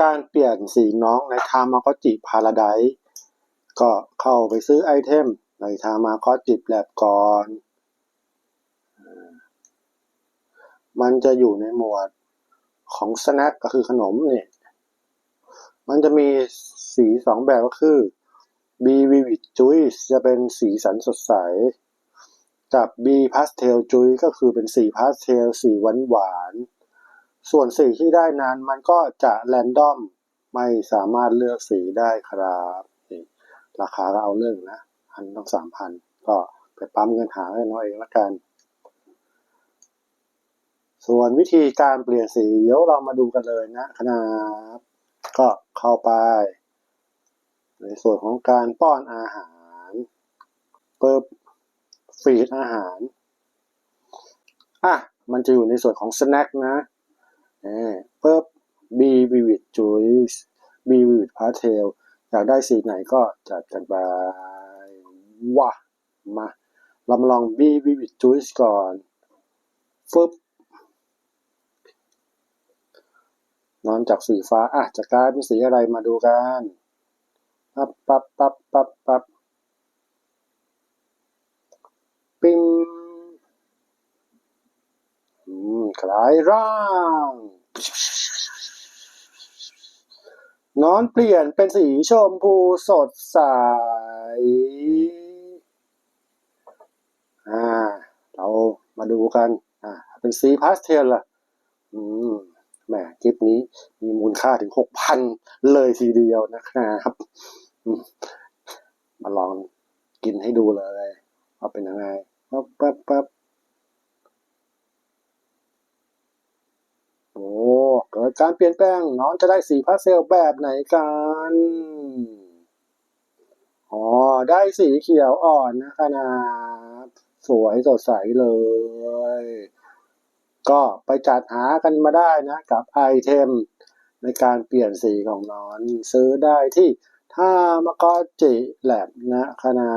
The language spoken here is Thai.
การเปลี่ยนสีน้องในทามาก็จิพาราไดก็เข้าไปซื้อไอเทมในทามาก็จิแลบก่อน มันจะอยู่ในหมวดของสแน็คก็คือขนมเนี่ย มันจะมีสีสองแบบก็คือ B Vivid Juice จะเป็นสีสันสดใส กับ B Pastel Juice ก็คือเป็นสีพาสเทลสีหวานหวาน ส่วนสีที่ได้นั้นมันก็จะแรนดอมไม่สามารถเลือกสีได้ครับนี่ราคาก็เอาเรื่องนะพันต้องสามพันก็ไปปั๊มเงินหาให้น้อยเองละกัน ส่วนวิธีการเปลี่ยนสีเดี๋ยวเรามาดูกันเลยนะครับ ก็เข้าไป ในส่วนของการป้อนอาหารเปิบฟีดอาหารอะมันจะอยู่ในส่วนของสแน็คนะ ปิบ B Vivid Juice B Vivid Pastel อยากได้สีไหนก็จัดกันไปว้ามาเรามาลอง B Vivid Juice ก่อนฟึบนอนจากสีฟ้าอะจะกลายเป็นสีอะไรมาดูกัน ปั๊บปั๊บปั๊บปั๊บปั๊บ คลายร่าง นอนเปลี่ยนเป็นสีชมพูสดใส อ่า เรามาดูกัน อ่า เป็นสีพาสเทลล่ะ อืมแหมคลิปนี้มีมูลค่าถึงหกพันเลยทีเดียวนะครับมมาลองกินให้ดูเลยว่าเป็นยังไงปั๊บปั๊บปั๊บโอ้เกิดการเปลี่ยนแปลงน้องจะได้สีพาสเทลแบบไหนกันอ๋อได้สีเขียวอ่อนนะครับสวยสดใสเลย ก็ไปจัดหากันมาได้นะ กับไอเทม ในการเปลี่ยนสีของนอน ซื้อได้ที่ท่ามกอจิแลบนะคณะ